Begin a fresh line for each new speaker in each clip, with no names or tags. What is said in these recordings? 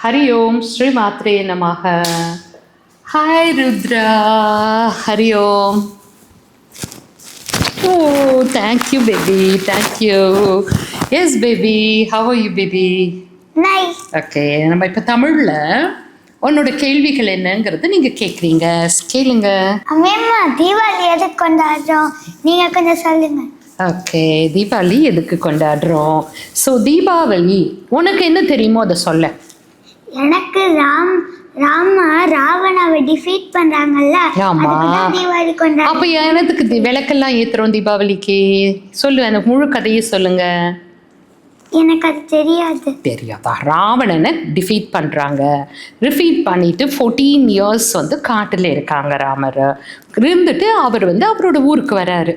ஹரி ஓம் ஸ்ரீ மாத்ரே நமக ஹாய் ருத்ரா ஹரி ஓம் ஓ thank you baby thank you yes baby how
you
baby nice okay நம்ம இப்போ தமிழில் உன்னோட கேள்விகள் என்னங்கிறது நீங்கள் கேட்குறீங்க கேளுங்க.
அம்மேம்மா தீபாவளி எதுக்கு கொண்டாடுறோம்? நீங்க கொஞ்சம் சொல்லுங்க.
ஓகே தீபாவளி எதுக்கு கொண்டாடுறோம்? ஸோ தீபாவளி உனக்கு என்ன தெரியுமோ அதை சொல்ல
எனக்கு ராம் ராமா ராவணாவை டிஃபீட் பண்றாங்கல்ல?
ஆமா.
தீபாவளி கொண்டாடுறோம்
அப்போ எனத்துக்கு விளக்கெல்லாம் ஏத்துறோம் தீபாவளிக்கு. சொல்லு எனக்கு முழு கதையை சொல்லுங்க.
எனக்கு அது தெரியாது.
தெரியாதா? ராவணனை டிஃபீட் பண்ணுறாங்க ரிஃபீட் பண்ணிட்டு ஃபோர்டீன் இயர்ஸ் வந்து காட்டில் இருக்காங்க ராமர். இருந்துட்டு அவர் வந்து அவரோட ஊருக்கு வராரு.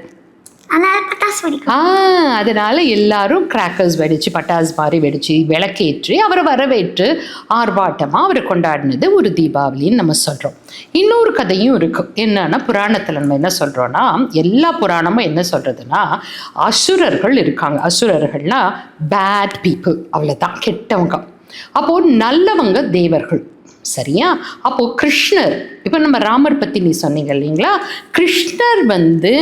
அதனால
எல்லாரும் கிராக்கர்ஸ் வெடிச்சு பட்டாஸ் மாதிரி வெடிச்சு விளக்கேற்றி அவரை வரவேற்று ஆர்ப்பாட்டமாக அவரை கொண்டாடினது ஒரு தீபாவளின்னு நம்ம சொல்கிறோம் இன்னொரு கதையும் இருக்கு. என்னன்னா புராணத்தில் நம்ம என்ன சொல்கிறோன்னா எல்லா புராணமும் என்ன சொல்றதுன்னா அசுரர்கள் இருக்காங்க. அசுரர்கள்னா பேட் பீப்புள் அவ்வளோதான் கெட்டவங்க. அப்போது நல்லவங்க தேவர்கள். சரியா? அப்போ கிருஷ்ணர். இப்போ நம்ம ராமர் பற்றி நீ சொன்னீங்க இல்லைங்களா? கிருஷ்ணர் வந்து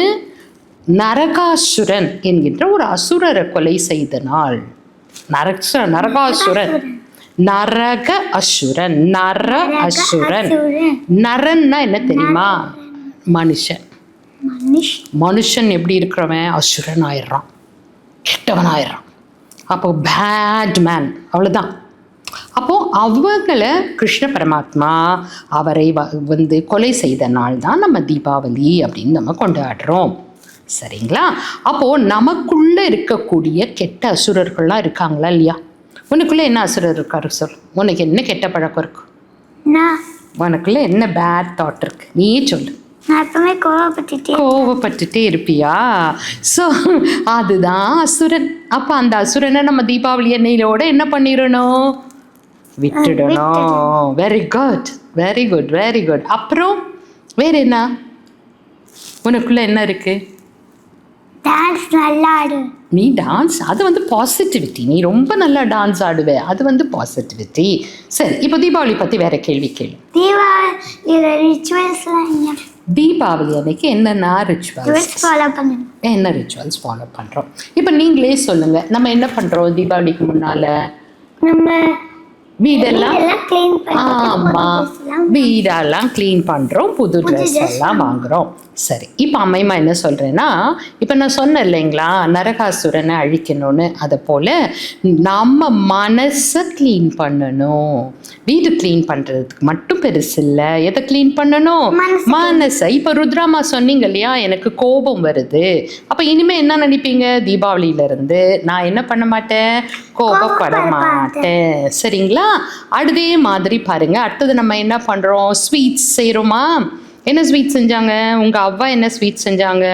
நரகாசுரன் என்கின்ற ஒரு அசுரரை கொலை செய்த நாள். நரக நரகாசுரன். நரக அசுரன் நர அசுரன். நரன்னா என்ன தெரியுமா? மனுஷன். மனுஷன் எப்படி இருக்கிறவன்? அசுரன் ஆயிடுறான் கெட்டவன் ஆயிடுறான் அப்போ பேட் மேன் அவ்வளோதான் அப்போ அவங்கள கிருஷ்ண பரமாத்மா அவரை வ- வந்து கொலை செய்த நாள் தான் நம்ம தீபாவளி அப்படின்னு நம்ம கொண்டாடுறோம். சரிங்களா? அப்போ நமக்குள்ள இருக்கக்கூடிய கெட்ட அசுரர்கள்லாம் இருக்காங்களா இல்லையா? உனக்குள்ள என்ன அசுரர் இருக்காரு சொல். உனக்கு என்ன கெட்ட பழக்கம் இருக்கு? உனக்குள்ள என்ன பேட் தாட் இருக்கு? நீயே சொல்லு.
எப்பவுமே கோவப்பட்டுட்டே
கோவப்பட்டுட்டே இருப்பியா? ஸோ அதுதான் அசுரன். அப்போ அந்த அசுரனை நம்ம தீபாவளி எண்ணெயிலோட என்ன பண்ணிடணும்? விட்டுடணும். Very good very good very good அப்புறம் வேற என்ன? உனக்குள்ள என்ன இருக்கு?
டான்ஸ் நல்லா ஆடுவேன்
நீ டான்ஸ் அது வந்து பாசிட்டிவிட்டி நீ ரொம்ப நல்லா டான்ஸ் ஆடுவே. அது வந்து பாசிட்டிவிட்டி சரி இப்போ தீபாவளி பற்றி வேற கேள்வி கேளு.
தீபாவளியோட ரிச்சுவல்ஸ்லாம்
தீபாவளி அன்னைக்கு என்னென்ன ரிச்சுவல்ஸ்
ஃபாலோ பண்ணணும்
என்ன ரிச்சுவல்ஸ் ஃபாலோ பண்ணுறோம் இப்போ நீங்களே சொல்லுங்கள் நம்ம என்ன பண்ணுறோம் தீபாவளிக்கு முன்னால்?
நம்ம
வீடெல்லாம்? ஆமாம் வீடெல்லாம் க்ளீன் பண்ணுறோம் புது ட்ரெஸ் எல்லாம் வாங்குறோம். சரி இப்போ அம்மைமா என்ன சொல்கிறேன்னா இப்போ நான் சொன்னேன் இல்லைங்களா நரகாசுரனை அழிக்கணும்னு அதை போல் நம்ம மனசை க்ளீன் பண்ணணும். வீடு க்ளீன் பண்ணுறதுக்கு மட்டும் பெருசு இல்லை. எதை க்ளீன் பண்ணணும்?
மனசை
இப்போ ருத்ராமா சொன்னீங்க இல்லையா எனக்கு கோபம் வருது. அப்போ இனிமே என்ன நினைப்பீங்க? தீபாவளியில இருந்து நான் என்ன பண்ண மாட்டேன்? கோபப்பட மாட்டேன் சரிங்களா? அதே மாதிரி பாருங்க. அடுத்தது நம்ம என்ன பண்றோம்? ஸ்வீட்ஸ் செய்றோமா? என்ன ஸ்வீட் செஞ்சாங்க? உங்க அவ்வா என்ன ஸ்வீட் செஞ்சாங்க?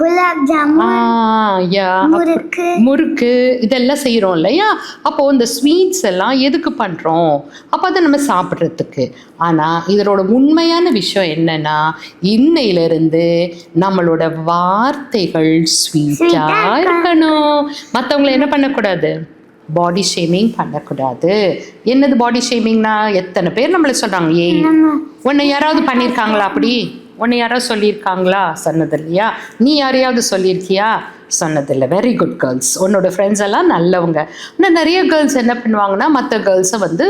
குலாப் ஜாமுன் முறுக்கு.
முறுக்கு இதெல்லாம் செய்கிறோம் இல்லையா? அப்போது இந்த ஸ்வீட்ஸ் எல்லாம் எதுக்கு பண்ணுறோம் அப்போ அதை நம்ம சாப்பிட்றதுக்கு. ஆனால் இதனோட உண்மையான விஷயம் என்னன்னா இன்னையிலிருந்து நம்மளோட வார்த்தைகள் ஸ்வீட்டாக இருக்கணும். மற்றவங்கள என்ன பண்ணக்கூடாது? பாடி ஷேமிங் பண்ணக்கூடாது. என்னது பாடி ஷேமிங்னா எத்தனை பேர் நம்மளை சொல்கிறாங்க ஏய் உன்னை யாராவது பண்ணியிருக்காங்களா அப்படி? உன்னை யாராவது சொல்லியிருக்காங்களா? சொன்னது இல்லையா? நீ யாரையாவது சொல்லியிருக்கியா? சொன்னதில்லை வெரி குட் கேர்ள்ஸ் உன்னோட ஃப்ரெண்ட்ஸ் எல்லாம் நல்லவங்க. ஆனால் நிறைய கேர்ள்ஸ் என்ன பண்ணுவாங்கன்னா மற்ற கேர்ள்ஸை வந்து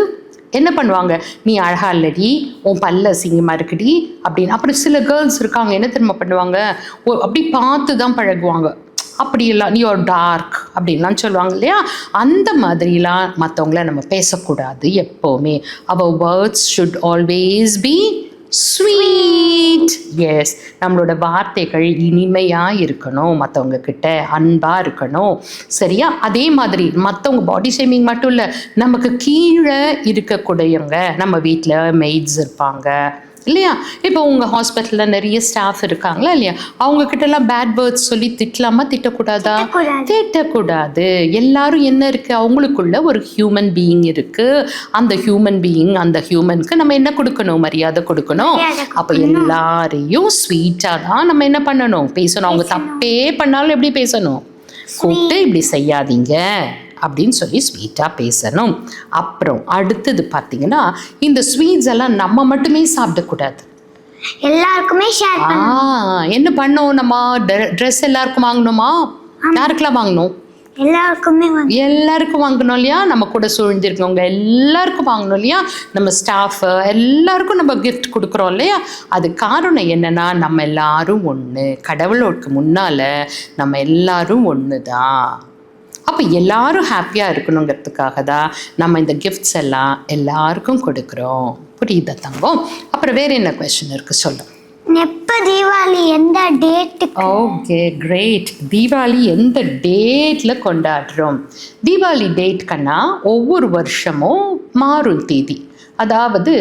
என்ன பண்ணுவாங்க? நீ அழகா இல்லடி உன் பல்ல அசிங்கமாக இருக்குடி அப்படின்னு. அப்படி சில கேர்ள்ஸ் இருக்காங்க என்ன திரும்ப பண்ணுவாங்க? ஓ அப்படி பார்த்து தான் பழகுவாங்க. அப்படியெல்லாம் நீ ஒரு டார்க் அப்படின்லாம் சொல்லுவாங்க இல்லையா? அந்த மாதிரிலாம் மற்றவங்கள நம்ம பேசக்கூடாது எப்போவுமே. Our words should always be sweet yes நம்மளோட வார்த்தைகள் இனிமையாக இருக்கணும் மற்றவங்க கிட்ட அன்பாக இருக்கணும். சரியா? அதே மாதிரி மற்றவங்க பாடி ஷேமிங் மட்டும் இல்லை நமக்கு கீழே இருக்கக்கூடியவங்க நம்ம வீட்டில் மெய்ட்ஸ் இருப்பாங்க. இல்லையா? இப்போ உங்கள் ஹாஸ்பிட்டலில் நிறைய ஸ்டாஃப் இருக்காங்களா இல்லையா? அவங்க கிட்டலாம் பேட் வேர்ட்ஸ் சொல்லி திட்டலாமா? திட்டக்கூடாதா?
திட்டக்கூடாது.
எல்லாரும் என்ன இருக்கு? அவங்களுக்குள்ள ஒரு ஹியூமன் பீயிங் இருக்கு. அந்த ஹியூமன் பீயிங் அந்த ஹியூமனுக்கு நம்ம என்ன கொடுக்கணும்? மரியாதை கொடுக்கணும். அப்போ எல்லாரையும் ஸ்வீட்டாக தான் நம்ம என்ன பண்ணணும்? பேசணும். அவங்க தப்பே பண்ணாலும் எப்படி பேசணும்? கூப்பிட்டு இப்படி செய்யாதீங்க. அப்படின்னு சொல்லி ஸ்வீட்டாக பேசணும். அப்புறம் அடுத்தது பார்த்தீங்கன்னா இந்த ஸ்வீட்ஸ் எல்லாம் நம்ம மட்டுமே சாப்பிடக்கூடாது
எல்லாருக்குமே ஷேர்
என்ன பண்ணோம் நம்ம? ட்ரெஸ் எல்லாருக்கும் வாங்கணுமா? யாருக்கெல்லாம் வாங்கணும்?
எல்லாருக்குமே
எல்லாருக்கும் வாங்கணும் இல்லையா? நம்ம கூட சூழ்ந்திருக்கவங்க எல்லாருக்கும் வாங்கணும் இல்லையா? நம்ம ஸ்டாஃபு எல்லாருக்கும் நம்ம gift கொடுக்குறோம் இல்லையா? அது காரணம் என்னன்னா நம்ம எல்லாரும் ஒன்று கடவுளோருக்கு முன்னால் நம்ம எல்லாரும் ஒன்று தான் அப்போ எல்லாரும் ஹாப்பியாக இருக்கணுங்கிறதுக்காக தான் நம்ம இந்த கிஃப்ட்ஸ் எல்லாம் எல்லாருக்கும் கொடுக்குறோம். புரியுதா தங்கம்? அப்புறம் வேறு என்ன கொஷின் இருக்குது சொல்லு.
எப்ப தீபாவளி? எந்த டேட்டுக்கு
ஓகே கிரேட் தீபாவளி எந்த டேட்டில் கொண்டாடுறோம்? தீபாவளி டேட்கன்னா ஒவ்வொரு வருஷமும் மாறும் தேதி. அதாவது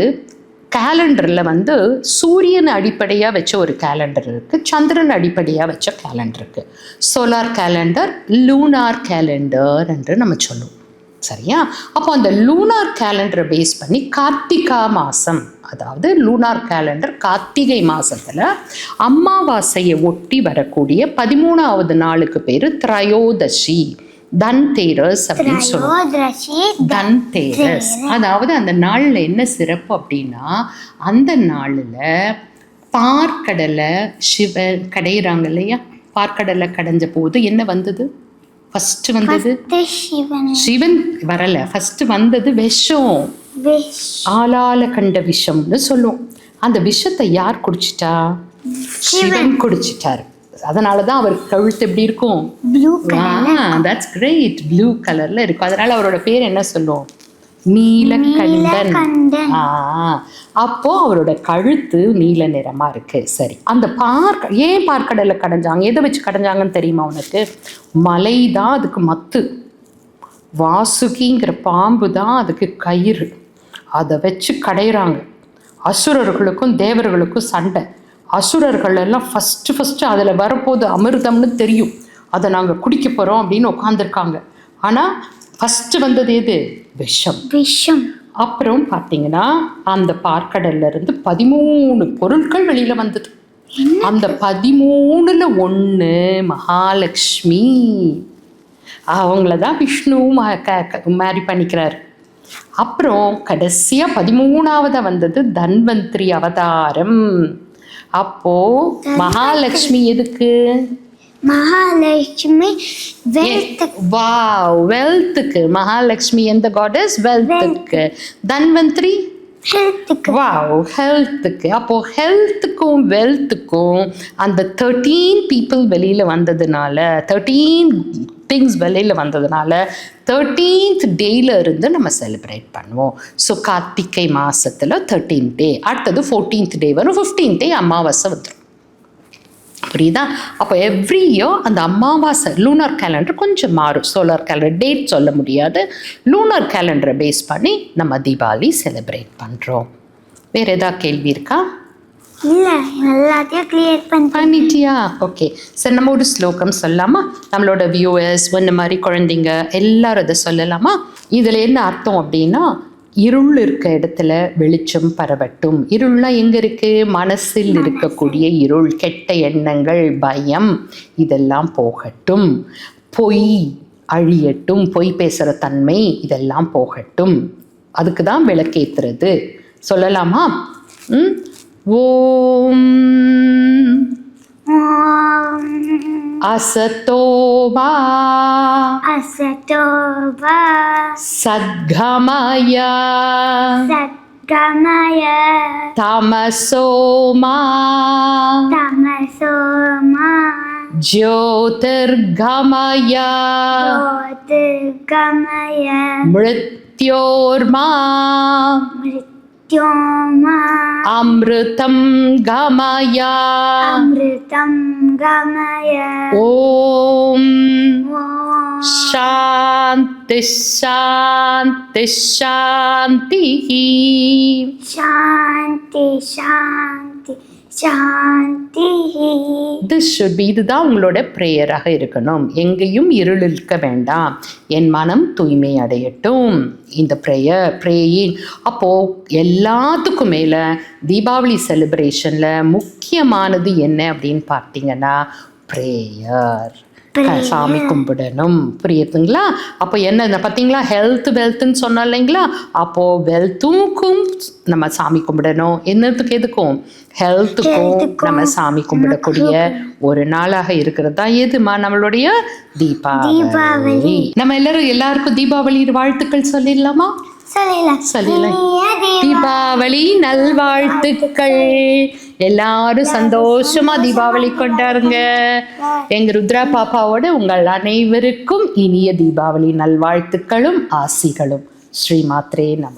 கேலண்டரில் வந்து சூரியன் அடிப்படையாக வச்ச ஒரு கேலண்டர் இருக்குது சந்திரன் அடிப்படையாக வச்ச கேலண்டர் இருக்குது சோலார் கேலண்டர் லூனார் கேலண்டர் என்று நம்ம சொல்லுவோம். சரியா? அப்போ அந்த லூனார் கேலண்டரை பேஸ் பண்ணி கார்த்திகா மாதம் அதாவது லூனார் கேலண்டர் கார்த்திகை மாதத்தில் அமாவாசையை ஒட்டி வரக்கூடிய பதிமூணாவது நாளுக்கு பேர் திரையோதசி. தன்தேரஸ் அப்படின்னு சொல்லுவோம்.
திரையோதசி
தன்தேரஸ் அதாவது அந்த நாளில் என்ன சிறப்பு அப்படின்னா அந்த நாளில் பார்க்கடலை சிவன் கடையிறாங்க இல்லையா? பார்க்கடலை கடைஞ்ச போது என்ன வந்தது? ஃபஸ்ட்டு வந்தது?
சிவன்.
வரல. ஃபர்ஸ்ட் வந்தது விஷம்.
விஷ்
ஆளால கண்ட விஷம்னு சொல்லுவோம். அந்த விஷத்தை யார் குடிச்சிட்டா? சிவன் குடிச்சிட்டாரு. அதனால தான் அவர் கழுத்து எப்படி இருக்கும்?
ப்ளூ
தட்ஸ் கிரேட் ப்ளூ கலர்ல இருக்கும். அதனால அவரோட பேர் என்ன சொல்லுவோம் நீலகண்டன். அப்போ அவரோட கழுத்து நீல நிறமா இருக்கு. சரி. அந்த பார்க்க ஏன் பார்க்கடலை கடைஞ்சாங்க? எதை வச்சு கடைஞ்சாங்கன்னு தெரியுமா உனக்கு? மலை தான் அதுக்கு மத்து. வாசுகிங்கிற பாம்பு தான் அதுக்கு கயிறு. அதை வச்சு கடையிறாங்க. அசுரர்களுக்கும் தேவர்களுக்கும் சண்டை. அசுரர்கள் எல்லாம் ஃபஸ்ட்டு ஃபஸ்ட்டு அதில் வரப்போது அமிர்தம்னு தெரியும். அதை நாங்கள் குடிக்க போகிறோம் அப்படின்னு உட்காந்துருக்காங்க ஆனால் ஃபஸ்ட்டு வந்தது எது? விஷம்.
விஷம்.
அப்புறம் பார்த்தீங்கன்னா அந்த பார்க்கடல்ல இருந்து பதிமூணு பொருட்கள் வெளியில வந்தது. அந்த பதிமூணுல ஒன்று மகாலட்சுமி. அவங்கள தான் விஷ்ணு மேரி பண்ணிக்கிறார். அப்புறம் கடைசியா பதிமூணாவதா வந்தது தன்வந்திரி அவதாரம். அப்போ மகாலட்சுமி எதுக்கு?
மகாலட்சுமி
வாவ் வெல்த்துக்கு மகாலட்சுமி எந்த காடஸ் வெல்த்துக்கு தன்வந்திரி? வாவ் ஹெல்த்துக்கு அப்போது ஹெல்த்துக்கும் வெல்த்துக்கும் அந்த தேர்ட்டீன் பீப்புள் வெளியில் வந்ததுனால தேர்ட்டீன் திங்ஸ் வெளியில் வந்ததுனால தேர்ட்டீன்த் டேயில் இருந்து நம்ம செலிப்ரேட் பண்ணுவோம். ஸோ கார்த்திகை மாதத்தில் தேர்ட்டீன்த் டே அடுத்தது ஃபோர்டீன்த் டே வரும். ஃபிஃப்டீன்த் டே அமாவாசை வந்துடும் புரியுதா? அப்போ எவ்ரி இயர் அந்த அமாவாசை லூனர் கேலண்டர் கொஞ்சம் மாறும். சோலார் கேலண்டர் டேட் சொல்ல முடியாது. லூனர் கேலண்டரை பேஸ் பண்ணி நம்ம தீபாவளி செலிப்ரேட் பண்ணுறோம் வேறு ஏதாவது கேள்வி இருக்கா?
இல்ல எல்லாத்தையும் கிளியர் பண்ணி
பண்ணிட்டியா? ஓகே சரி நம்ம ஒரு ஸ்லோகம் சொல்லலாமா? நம்மளோட வியூவர்ஸ் இந்த மாதிரி குழந்தைங்க எல்லாரும் இதை சொல்லலாமா? இதில் என்ன அர்த்தம் அப்படின்னா இருள் இருக்க இடத்துல வெளிச்சம் பரவட்டும். இருள்லாம் எங்கே இருக்கு? மனசில் இருக்கக்கூடிய இருள் கெட்ட எண்ணங்கள் பயம் இதெல்லாம் போகட்டும். பொய் அழியட்டும். பொய் பேசுகிற தன்மை இதெல்லாம் போகட்டும். அதுக்கு தான் விளக்கேத்துறது. சொல்லலாமா? ம்?
Om. Om.
Asato
Ma
Asato Ma
Sadgamaya Sadgamaya
Tamaso
Ma
Tamaso
Ma Jyotir
अमृतं गमय
अमृतं गमय
ॐ
ॐ
शान्ति शान्ति शान्तिः
சாந்தி சாந்தி சாந்தி
திஸ் ஷுட் பி இதுதான் உங்களோட ப்ரேயராக இருக்கணும். எங்கேயும் இருள் இருக்க வேண்டாம். என் மனம் தூய்மை அடையட்டும். இந்த ப்ரேயர் ப்ரேயின் அப்போது எல்லாத்துக்கும் மேலே தீபாவளி செலிப்ரேஷனில் முக்கியமானது என்ன அப்படின்னு பார்த்தீங்கன்னா ப்ரேயர் சாமி கும்பிடணும். புரியுதுங்களா? அப்போ என்ன பார்த்தீங்களா ஹெல்த் வெல்த்னு சொன்னோம் இல்லைங்களா? அப்போ வெல்த்துக்கும் நம்ம சாமி கும்பிடணும். என்னத்துக்கு எதுக்கும்? ஹெல்த்துக்கும் நம்ம சாமி கும்பிடக்கூடிய ஒரு நாளாக இருக்கிறது தான் எதுமா? நம்மளுடைய தீபாவளி. நம்ம எல்லாரும் எல்லாருக்கும் தீபாவளி வாழ்த்துக்கள் சொல்லிடலாமா? தீபாவளி நல்வாழ்த்துக்கள். எல்லாரும் சந்தோஷமா தீபாவளி கொண்டாடுங்க. எங்க ருத்ரா பாப்பாவோட உங்கள் அனைவருக்கும் இனிய தீபாவளி நல்வாழ்த்துக்களும் ஆசிகளும். ஸ்ரீ மாத்ரே நம.